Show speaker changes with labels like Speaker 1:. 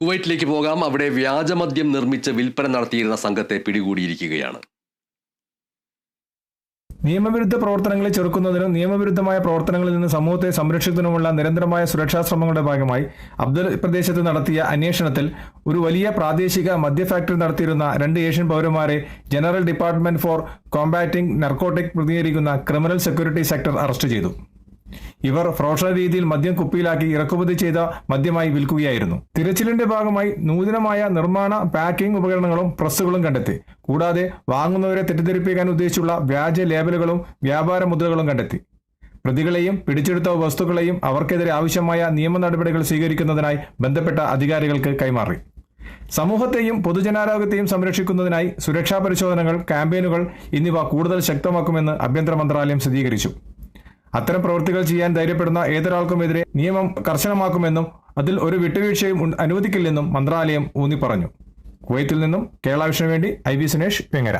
Speaker 1: കുവൈറ്റിലേക്ക് പോകാം. അവിടെ വ്യാജമദ്യം നിർമ്മിച്ച് വിൽപ്പന നടത്തിയിരുന്ന സംഘത്തെ പിടികൂടിയിരിക്കുകയാണ്.
Speaker 2: നിയമവിരുദ്ധ പ്രവർത്തനങ്ങളെ ചെറുക്കുന്നതിനും നിയമവിരുദ്ധമായ പ്രവർത്തനങ്ങളിൽ നിന്ന് സമൂഹത്തെ സംരക്ഷിക്കുന്നതിനുമുള്ള നിരന്തരമായ സുരക്ഷാ ശ്രമങ്ങളുടെ ഭാഗമായി അബ്ദുൽ പ്രദേശത്ത് നടത്തിയ അന്വേഷണത്തിൽ ഒരു വലിയ പ്രാദേശിക മദ്യ ഫാക്ടറി നടത്തിയിരുന്ന രണ്ട് ഏഷ്യൻ പൗരന്മാരെ general department for combating narcotic പ്രതികരിക്കുന്ന ക്രിമിനൽ സെക്യൂരിറ്റി സെക്ടർ അറസ്റ്റ് ചെയ്തു. ഇവർ ഫ്രോഷ രീതിയിൽ മദ്യം കുപ്പിയിലാക്കി ഇറക്കുമതി ചെയ്ത മദ്യമായി വിൽക്കുകയായിരുന്നു. തിരച്ചിലിന്റെ ഭാഗമായി നൂതനമായ നിർമ്മാണ പാക്കിംഗ് ഉപകരണങ്ങളും പ്രസ്സുകളും കണ്ടെത്തി. കൂടാതെ വാങ്ങുന്നവരെ തെറ്റിദ്ധരിപ്പിക്കാൻ ഉദ്ദേശിച്ചുള്ള വ്യാജ ലേബലുകളും വ്യാപാര മുദ്രകളും കണ്ടെത്തി. പ്രതികളെയും പിടിച്ചെടുത്ത വസ്തുക്കളെയും അവർക്കെതിരെ ആവശ്യമായ നിയമ നടപടികൾ സ്വീകരിക്കുന്നതിനായി ബന്ധപ്പെട്ട അധികാരികൾക്ക് കൈമാറി. സമൂഹത്തെയും പൊതുജനാരോഗ്യത്തെയും സംരക്ഷിക്കുന്നതിനായി സുരക്ഷാ പരിശോധനകൾ ക്യാമ്പയിനുകൾ എന്നിവ കൂടുതൽ ശക്തമാക്കുമെന്ന് ആഭ്യന്തര മന്ത്രാലയം സ്ഥിരീകരിച്ചു. അത്തരം പ്രവൃത്തികൾ ചെയ്യാൻ ധൈര്യപ്പെടുന്ന ഏതൊരാൾക്കുമെതിരെ നിയമം കർശനമാക്കുമെന്നും അതിൽ ഒരു വിട്ടുവീഴ്ചയും അനുവദിക്കില്ലെന്നും മന്ത്രാലയം ഊന്നി പറഞ്ഞു കുവൈത്തിൽ നിന്നും കേരള വിഷനു വേണ്ടി ഐ വി സുനേഷ് വെങ്ങര.